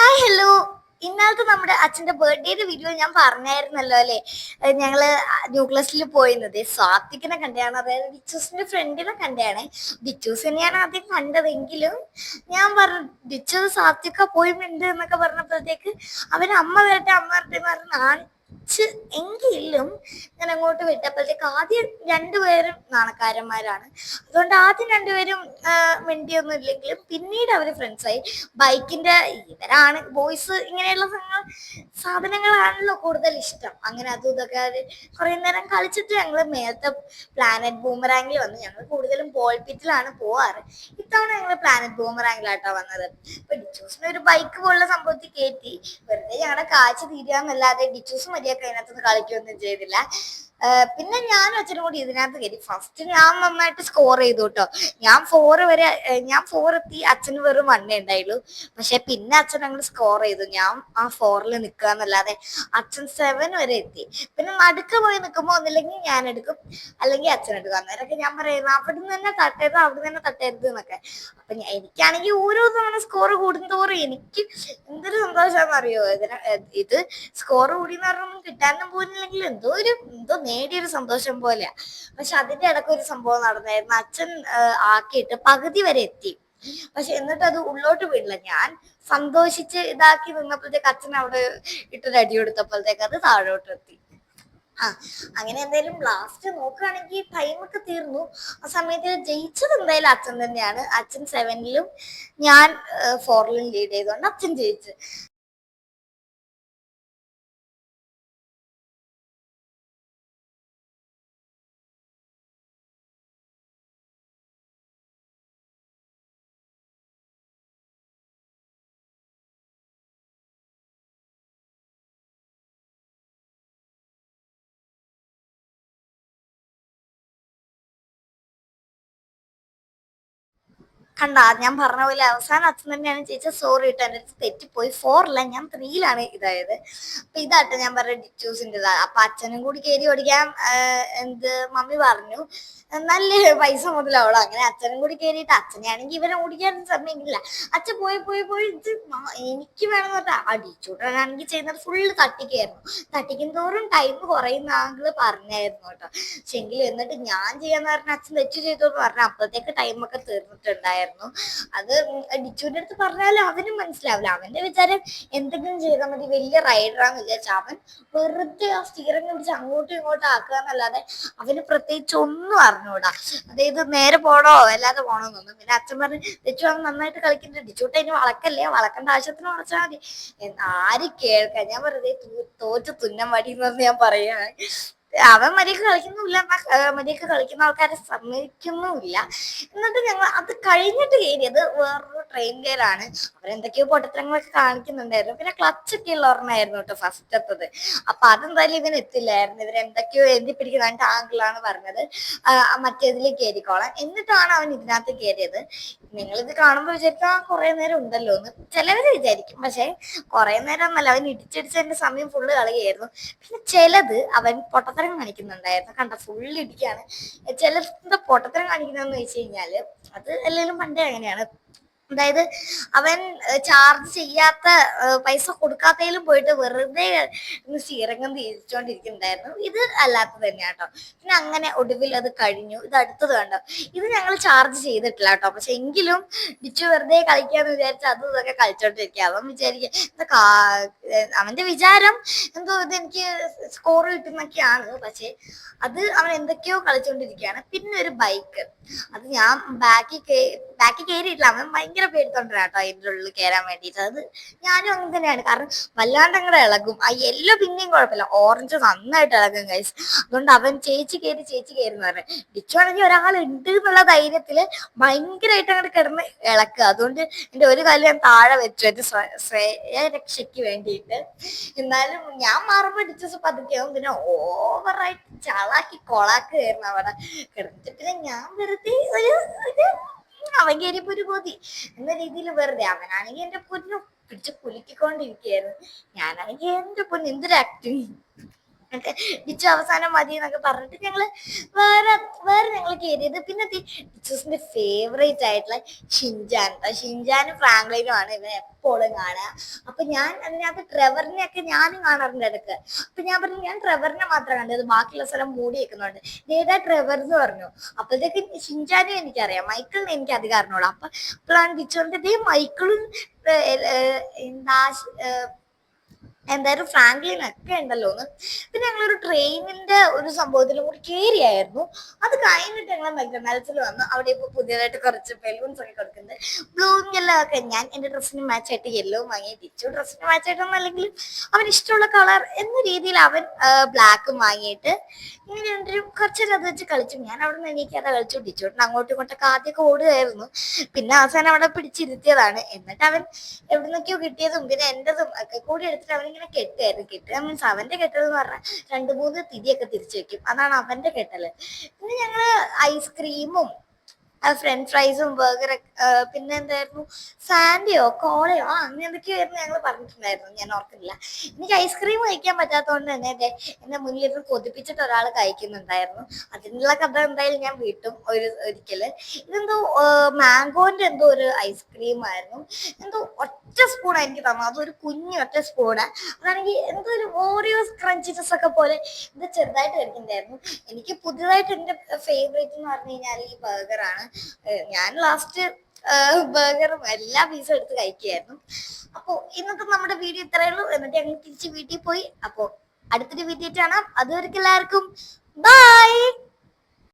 Hi hello ഇന്നലത്തെ നമ്മുടെ അച്ഛന്റെ ബർത്ത്ഡേയുടെ വീഡിയോ ഞാൻ പറഞ്ഞായിരുന്നല്ലോ അല്ലെ? ഞങ്ങൾ ന്യൂക്ലിയസിൽ പോയിരുന്നത്. സ്വാത്തിക്കിനെ കണ്ടതാണ്. അതായത് ബിച്ചൂസിന്റെ ഫ്രണ്ടിനെ കണ്ടതാണ്. ഞാൻ ആദ്യം കണ്ടതെങ്കിലും ഞാൻ പറഞ്ഞു ഡിച്ചൂസ് സ്വാത്തിക്ക പോയിട്ടുണ്ട് എന്നൊക്കെ പറഞ്ഞപ്പോഴത്തേക്ക് അവർ അമ്മ വരട്ടെ അമ്മ വരട്ടെ എന്ന് പറഞ്ഞ് കാണിച്ച് എങ്കിലും ഞാൻ അങ്ങോട്ട് വിട്ടപ്പോഴത്തേക്ക് ആദ്യം രണ്ടുപേരും നാണക്കാരന്മാരാണ്. അതുകൊണ്ട് ആദ്യം രണ്ടുപേരും മിണ്ടിയൊന്നും ഇല്ലെങ്കിലും പിന്നീട് അവർ ഫ്രണ്ട്സായി ബൈക്കിന്റെ ഇവരാണ് ബോയ്സ് ഇങ്ങനെയുള്ള സാധനങ്ങളാണല്ലോ കൂടുതൽ ഇഷ്ടം. അങ്ങനെ അതും ഇതൊക്കെ കുറെ നേരം കളിച്ചിട്ട് ഞങ്ങൾ മേലത്തെ പ്ലാനറ്റ് ബൂമറാങ്കിൽ വന്നു ഞങ്ങൾ കൂടുതലും ബോൾ പിറ്റിലാണ് പോവാറ്. ഇത്തവണ ഞങ്ങൾ പ്ലാനറ്റ് ബൂമറാങ്കിലാട്ടോ വന്നത്. ഇപ്പൊ ഡിച്ചൂസിന് ഒരു ബൈക്ക് പോലുള്ള സംഭവത്തിൽ കയറ്റി വെറുതെ ഞങ്ങളുടെ കാഴ്ച തീരാന്നല്ലാതെ ഡിച്ചൂസ് മര്യാദയ്ക്ക് അതിനകത്തൊന്നും കളിക്കുകയൊന്നും ചെയ്തില്ല. പിന്നെ ഞാൻ അച്ഛനും കൂടി ഇതിനകത്ത് കയറി. ഫസ്റ്റ് ഞാൻ നന്നായിട്ട് സ്കോർ ചെയ്തു കേട്ടോ. ഞാൻ ഫോർ വരെ ഞാൻ ഫോർ എത്തി അച്ഛന് വെറും വണ്ണേ ഉണ്ടായുള്ളൂ. പക്ഷെ പിന്നെ അച്ഛൻ അങ്ങോട്ട് സ്കോർ ചെയ്തു. ഞാൻ ആ ഫോറിൽ നിൽക്കുക എന്നല്ലാതെ അച്ഛൻ സെവൻ വരെ എത്തി. പിന്നെ നടുക്ക് പോയി നിൽക്കുമ്പോൾ ഒന്നില്ലെങ്കിൽ ഞാൻ എടുക്കും. അല്ലെങ്കിൽ അച്ഛൻ എടുക്കും. അന്നേരമൊക്കെ ഞാൻ പറയുന്നത് അവിടെ നിന്ന് തന്നെ തട്ടരുത് അവിടെ നിന്ന് തന്നെ തട്ടരുത് എന്നൊക്കെ. അപ്പൊ എനിക്കാണെങ്കിൽ ഓരോ തവണ സ്കോർ കൂടുന്തോറും എനിക്ക് എന്തൊരു സന്തോഷമാണെന്ന് അറിയോ ഇതിന് ഇത് സ്കോർ കൂടി എന്ന് പറഞ്ഞൊന്നും കിട്ടാനും പോകുന്നില്ലെങ്കിൽ എന്തോ ഒരു എന്തോ നേടിയൊരു സന്തോഷം പോലെയാ. പക്ഷെ അതിന്റെ ഇടയ്ക്ക് ഒരു സംഭവം നടന്നായിരുന്നു. അച്ഛൻ ആക്കിയിട്ട് പകുതി വരെ എത്തി. പക്ഷെ എന്നിട്ട് അത് ഉള്ളോട്ട് വീടില്ല ഞാൻ സന്തോഷിച്ച് ഇതാക്കി നിന്നപ്പോഴത്തേക്ക് അച്ഛൻ അവിടെ ഇട്ടൊരു അടി കൊടുത്തപ്പോഴത്തേക്ക് അത് താഴോട്ട് എത്തി. ആ അങ്ങനെ എന്തായാലും ലാസ്റ്റ് നോക്കുകയാണെങ്കിൽ ടൈമൊക്കെ തീർന്നു. ആ സമയത്ത് ജയിച്ചത് എന്തായാലും അച്ഛൻ തന്നെയാണ്. അച്ഛൻ സെവനിലും ഞാൻ ഫോറിലും ലീഡ് ചെയ്തുകൊണ്ട് അച്ഛൻ ജയിച്ചു. കണ്ട ഞാൻ പറഞ്ഞ പോലെ അവസാനം അച്ഛൻ തന്നെയാണ് ചേച്ചി സോറി ഇട്ട് എന്റെ അടുത്ത് തെറ്റിപ്പോയി. ഫോറില്ല ഞാൻ ത്രീയിലാണ് ഇതായത്. അപ്പൊ ഇതാട്ട് ഞാൻ പറഞ്ഞ ഡിറ്റൂസിന്റെതാ അപ്പൊ അച്ഛനും കൂടി കയറി ഓടിക്കാൻ എന്ത് മമ്മി പറഞ്ഞു നല്ല പൈസ മുതലാവളോ അങ്ങനെ അച്ഛനും കൂടി കയറിയിട്ട് അച്ഛനെയാണെങ്കിൽ ഇവനെ ഓടിക്കാൻ സമയമില്ല. അച്ഛൻ പോയി പോയി പോയി എനിക്ക് വേണമെന്ന് പറഞ്ഞാൽ ആ ഡിച്ചൂട്ടനാണെങ്കിൽ ചെയ്യുന്നത് ഫുള്ള് തട്ടിക്കായിരുന്നു. തട്ടിക്കും തോറും ടൈം കുറയുന്ന ആങ്കിൾ പറഞ്ഞായിരുന്നു കേട്ടോ. പക്ഷെ എങ്കിലും എന്നിട്ട് ഞാൻ ചെയ്യാന്ന് പറഞ്ഞ അച്ഛൻ തെറ്റ് ചെയ്തു പറഞ്ഞാൽ പറഞ്ഞ അപ്പോഴത്തേക്ക് ടൈമൊക്കെ തീർന്നിട്ടുണ്ടായിരുന്നു. അത് ഡിച്ചുവിന്റെ അടുത്ത് പറഞ്ഞാലും അവനും മനസ്സിലാവില്ല. അവന്റെ വിചാരം എന്തെങ്കിലും ചെയ്താൽ മതി വലിയ റൈഡറാന്ന് വിചാരിച്ച അവൻ വെറുതെ ആ സ്റ്റിയറിംഗ് പിടിച്ച് അങ്ങോട്ടും ഇങ്ങോട്ടും ആക്കുക എന്നല്ലാതെ അവന് പ്രത്യേകിച്ച് ഒന്നും അറിഞ്ഞൂടാ. അതായത് നേരെ പോണോ അല്ലാതെ പോണോ എന്നൊന്നും. പിന്നെ അച്ഛൻ പറഞ്ഞ് ഡിച്ചു അവൻ നന്നായിട്ട് കളിക്കുന്നുണ്ട്. ഡിച്ചുട്ട് അതിന് വളക്കല്ലേ? വളക്കേണ്ട ആവശ്യത്തിന് വളച്ചാൽ മതി. ആര് കേൾക്കാൻ ഞാൻ വെറുതെ തോറ്റ് തുന്നം പറഞ്ഞ് ഞാൻ പറയുകയാണ് അവൻ മര്യാദയ്ക്ക് കളിക്കുന്നുമില്ല. മര്യാദയ്ക്ക് കളിക്കുന്ന ആൾക്കാരെ സമ്മതിക്കുന്നുമില്ല. എന്നിട്ട് ഞങ്ങൾ അത് കഴിഞ്ഞിട്ട് കയറിയത് വേറൊരു ട്രെയിൻ ഗെയിലാണ് അവരെന്തൊക്കെയോ പൊട്ടത്തരങ്ങളൊക്കെ കാണിക്കുന്നുണ്ടായിരുന്നു. പിന്നെ ക്ലച്ച് ഒക്കെ ഉള്ള ഒരെണ്ണമായിരുന്നു കേട്ടോ ഫസ്റ്റ് എത്തത്. അപ്പൊ അതെന്തായാലും ഇവൻ എത്തില്ലായിരുന്നു. ഇവരെന്തൊക്കെയോ എഴുതി പിടിക്കുന്ന ആങ്കിളാണ് പറഞ്ഞത്. മറ്റേതിൽ കയറിക്കോളാം എന്നിട്ടാണ് അവൻ ഇതിനകത്ത് കയറിയത് നിങ്ങൾ ഇത് കാണുമ്പോൾ വിചാരിച്ചാൽ കുറെ നേരം ഉണ്ടല്ലോ എന്ന് ചിലവര് വിചാരിക്കും. പക്ഷെ കുറെ നേരം ഒന്നല്ല അവൻ ഇടിച്ചടിച്ചതിന്റെ സമയം ഫുള്ള് കളിയായിരുന്നു. പിന്നെ ചിലത് അവൻ പൊട്ടത്തരം കാണിക്കുന്നുണ്ടായിരുന്നു. കണ്ട ഫുള്ള് ഇടിക്കാണ്. ചിലത് പൊട്ടത്തരം കാണിക്കുന്നതെന്ന് വെച്ച് കഴിഞ്ഞാൽ അത് എല്ലാവരും പണ്ടേ അങ്ങനെയാണ്. അതായത് അവൻ ചാർജ് ചെയ്യാത്ത പൈസ കൊടുക്കാത്തതിലും പോയിട്ട് വെറുതെ ശ്രീരംഗം തിരിച്ചുകൊണ്ടിരിക്കുന്നുണ്ടായിരുന്നു ഇത് അല്ലാത്തത് തന്നെയാണ് കേട്ടോ. പിന്നെ അങ്ങനെ ഒടുവിൽ അത് കഴിഞ്ഞു. ഇത് അടുത്തത് കണ്ടോ? ഇത് ഞങ്ങൾ ചാർജ് ചെയ്തിട്ടില്ല കേട്ടോ. പക്ഷെ എങ്കിലും ബിച്ചു വെറുതെ കളിക്കാന്ന് വിചാരിച്ച് അതും ഇതൊക്കെ കളിച്ചോണ്ടിരിക്കുക അവൻ വിചാരിക്കുക അവന്റെ വിചാരം എന്തോ ഇത് എനിക്ക് സ്കോർ കിട്ടുന്നൊക്കെയാണ്. പക്ഷെ അത് അവൻ എന്തൊക്കെയോ കളിച്ചോണ്ടിരിക്കുകയാണ് പിന്നെ ഒരു ബൈക്ക് അത് ഞാൻ ബാക്കിൽ ബാക്കിൽ കയറിയിട്ടില്ല അവൻ ഭയങ്കര പേടിത്തോണ്ടാണ് കേട്ടോ അതിന്റെ ഉള്ളിൽ കയറാൻ വേണ്ടിയിട്ട്. അത് ഞാനും അങ്ങനെ തന്നെയാണ്. കാരണം വല്ലാണ്ട് അങ്ങടെ ഇളകും. ആ യെല്ലോ പിന്നെയും കുഴപ്പമില്ല. ഓറഞ്ച് നന്നായിട്ട് ഇളകും ഗൈസ് അതുകൊണ്ട് അവൻ ചേച്ചി കയറി ചേച്ചി കയറി എന്ന് പറഞ്ഞു ഡിച്ചുവാണെങ്കിൽ ഒരാൾ ഉണ്ട് എന്നുള്ള ധൈര്യത്തിൽ ഭയങ്കരമായിട്ട് അങ്ങോട്ട് കിടന്ന് ഇളക്കുക. അതുകൊണ്ട് എന്റെ ഒരു കാലം ഞാൻ താഴെ വെച്ചു. സ്വ- സ്വയ രക്ഷയ്ക്ക് വേണ്ടിയിട്ട്. എന്നാലും ഞാൻ മാറുമ്പോൾ ഡിച്ചസ് പതുക്കെയാവും പിന്നെ ഓവറായിട്ട് ചളാക്കി കൊളാക്കുകയായിരുന്നു അവിടെ കിടന്നിട്ട്. പിന്നെ ഞാൻ വെറുതെ ഒരു ഒരു അവൻ കയറിയപ്പോ ഒരു കൊതി എന്ന രീതിയിൽ വെറുതെ അവനാണെങ്കിൽ എന്റെ പൊന്നു പിടിച്ച് കുലുക്കിക്കൊണ്ടിരിക്കുകയായിരുന്നു. ഞാനാണെങ്കിൽ എന്റെ പൊന്നു എന്തൊരു ആക്ടിങ് ഒക്കെ ബിച്ചു അവസാനം മതി എന്നൊക്കെ പറഞ്ഞിട്ട് ഞങ്ങൾ വേറെ വേറെ ഞങ്ങൾ കയറിയത് പിന്നെ ഡിച്ചൂസിന്റെ ഫേവറേറ്റ് ആയിട്ടുള്ള ഷിൻജാൻ ഷിൻജാൻ ഫ്രാങ്ക്ലൈനും ആണ് ഇവൻ എപ്പോഴും കാണുക. അപ്പൊ ഞാൻ അതിനകത്ത് ട്രെവറിനെ ഒക്കെ ഞാനും കാണാറുണ്ട് ഇടയ്ക്ക് അപ്പൊ ഞാൻ പറഞ്ഞു ഞാൻ ട്രെവറിനെ മാത്രം കണ്ടത് ബാക്കിയുള്ള സ്ഥലം മൂടി വെക്കുന്നുണ്ട് ഏതാ ട്രെവർ എന്ന് പറഞ്ഞു. അപ്പോഴത്തേക്ക് ഷിൻജാനും എനിക്കറിയാം. മൈക്കിളിനെ എനിക്ക് അധികം അറിഞ്ഞോളാം അപ്പൊ അപ്പോഴാണ് ഡിച്ചോറിന്റെ ഇതേ മൈക്കിളും എന്താ എന്തായാലും ഫ്രാങ്ക്ലിൻ ഒക്കെ ഉണ്ടല്ലോ എന്ന്. പിന്നെ ഞങ്ങളൊരു ട്രെയിനിന്റെ ഒരു സംഭവത്തിലും കൂടി കയറിയായിരുന്നു അത് കഴിഞ്ഞിട്ട് ഞങ്ങൾ മെക്ഡൊണാൾഡ്സിൽ വന്നു. അവിടെ ഇപ്പൊ പുതിയതായിട്ട് കുറച്ച് ബലൂൺസ് ഒക്കെ കൊടുക്കുന്നത് ബ്ലൂവും യെല്ലോ ഒക്കെ. ഞാൻ എന്റെ ഡ്രസ്സിന് മാച്ച് ആയിട്ട് യെല്ലോ വാങ്ങി. തിരിച്ചു ഡ്രസ്സിന് മാച്ച് ആയിട്ടൊന്നും അല്ലെങ്കിൽ അവൻ ഇഷ്ടമുള്ള കളർ എന്ന രീതിയിൽ അവൻ ബ്ലാക്കും വാങ്ങിയിട്ട് ഇങ്ങനെ രണ്ടും കുറച്ച് നേരം അത് വെച്ച് കളിച്ചു. ഞാൻ അവിടെ നിന്ന് എണീക്കാതെ കളിച്ചു. ടിച്ചോട്ടിന് അങ്ങോട്ടും ഇങ്ങോട്ടൊക്കെ ആദ്യമൊക്കെ ഓടുകയായിരുന്നു. പിന്നെ അവസാനം അവിടെ പിടിച്ചിരുത്തിയതാണ്. എന്നിട്ട് അവൻ എവിടെ നിന്നൊക്കെയോ കിട്ടിയതും പിന്നെ എന്റെതും ഒക്കെ കൂടി എടുത്തിട്ട് അവനിങ്ങനെ കെട്ടുമായിരുന്നു കെട്ടുക മീൻസ് അവന്റെ കെട്ടൽ എന്ന് പറഞ്ഞാൽ രണ്ട് മൂന്ന് തിരിയൊക്കെ തിരിച്ചു വെക്കും. അതാണ് അവന്റെ കെട്ടൽ. പിന്നെ ഞങ്ങൾ ഐസ്ക്രീമും ഫ്രഞ്ച് ഫ്രൈസും ബർഗർ പിന്നെ എന്തായിരുന്നു? സാൻഡിയോ കോളയോ ആ അങ്ങനെ എന്തൊക്കെയായിരുന്നു ഞങ്ങൾ പറഞ്ഞിട്ടുണ്ടായിരുന്നു. ഞാൻ ഓർക്കുന്നില്ല. എനിക്ക് ഐസ്ക്രീം കഴിക്കാൻ പറ്റാത്തതുകൊണ്ട് തന്നെ അതെ എന്റെ മുന്നിൽ ഇരുന്ന് കൊതിപ്പിച്ചിട്ട് ഒരാൾ കഴിക്കുന്നുണ്ടായിരുന്നു. അതിനുള്ള കഥ എന്തായാലും ഞാൻ വീട്ടും ഒരു ഒരിക്കൽ. ഇതെന്തോ മാംഗോന്റെ എന്തോ ഒരു ഐസ്ക്രീം ആയിരുന്നു. എന്തോ സ്പൂൺ എനിക്ക് തന്നത്. അതൊരു കുഞ്ഞു ഒറ്റ സ്പൂണ് അതാണെങ്കിൽ എന്തോ ഒരു ഓറിയോസ് ക്രഞ്ചിറ്റസ് ഒക്കെ പോലെ ഇത് ചെറുതായിട്ട് കഴിക്കുന്നുണ്ടായിരുന്നു. എനിക്ക് പുതിയതായിട്ട് എന്റെ ഫേവറേറ്റ് എന്ന് പറഞ്ഞു കഴിഞ്ഞാൽ ഈ ബർഗറാണ് ഞാൻ ലാസ്റ്റ് ബർഗറും എല്ലാ പീസും എടുത്ത് കഴിക്കുകയായിരുന്നു അപ്പോൾ ഇന്നത്തെ നമ്മുടെ വീഡിയോ ഇത്രയേ ഉള്ളൂ. എന്നിട്ട് ഞങ്ങൾ തിരിച്ച് വീട്ടിൽ പോയി. അപ്പോൾ അടുത്തൊരു വീഡിയോ കാണാം. അതുവരെക്കും എല്ലാവർക്കും ബൈ